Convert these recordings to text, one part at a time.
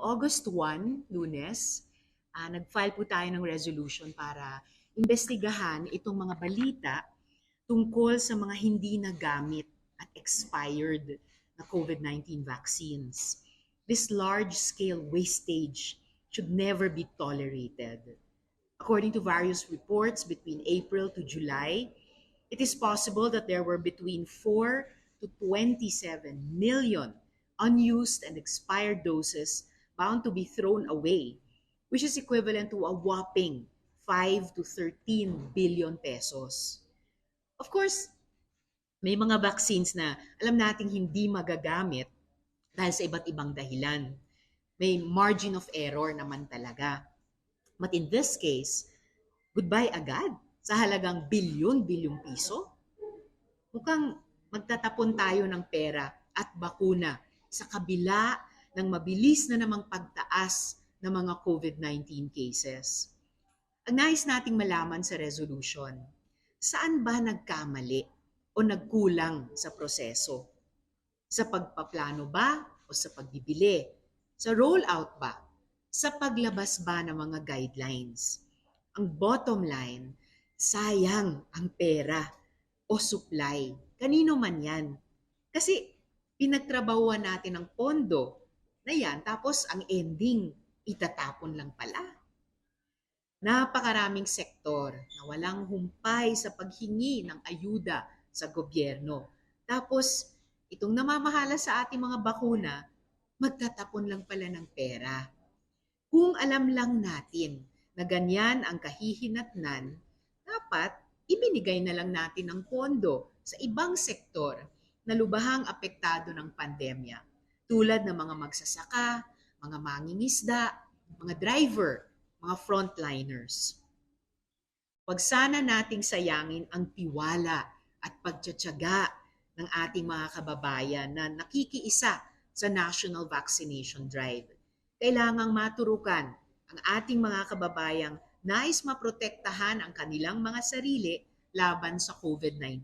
August 1, lunes, ah, nag-file po tayo ng resolution para investigahan itong mga balita tungkol sa mga hindi nagamit at expired na COVID-19 vaccines. This large-scale wastage should never be tolerated. According to various reports, between April to July, it is possible that there were between 4 to 27 million unused and expired doses bound to be thrown away, which is equivalent to a whopping 5 to 13 billion pesos. Of course, may mga vaccines na alam nating hindi magagamit dahil sa iba't ibang dahilan. May margin of error naman talaga. But in this case, goodbye agad sa halagang bilyon-bilyong piso. Mukhang magtatapon tayo ng pera at bakuna sa kabila ng mabilis na namang pagtaas ng mga COVID-19 cases. Ang nais nating malaman sa resolution, saan ba nagkamali o nagkulang sa proseso? Sa pagpaplano ba o sa pagbibili? Sa rollout ba? Sa paglabas ba ng mga guidelines? Ang bottom line, sayang ang pera o supply. Kanino man yan. Kasi pinagtrabahuan natin ang pondo na yan, tapos ang ending, itatapon lang pala. Napakaraming sektor na walang humpay sa paghingi ng ayuda sa gobyerno. Tapos, itong namamahala sa ating mga bakuna, magtatapon lang pala ng pera. Kung alam lang natin na ganyan ang kahihinatnan, dapat ibinigay na lang natin ang pondo sa ibang sektor na lubahang apektado ng pandemya tulad ng mga magsasaka, mga mangingisda, mga driver, mga frontliners. Huwag sana nating sayangin ang tiwala at pagtsatsaga ng ating mga kababayan na nakikiisa sa National Vaccination Drive. Kailangang maturukan ang ating mga kababayang nais maprotektahan ang kanilang mga sarili laban sa COVID-19.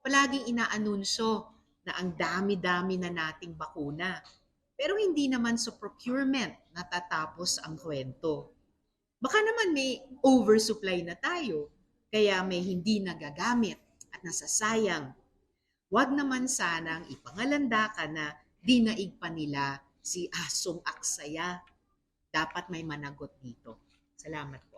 Palaging inaanunsyo na ang dami-dami na nating bakuna. Pero hindi naman sa procurement natatapos ang kwento. Baka naman may oversupply na tayo, kaya may hindi nagagamit at nasasayang. Huwag naman sanang ipangalanda ka na dinaig pa nila si Asong Aksaya. Dapat may managot dito. Salamat po.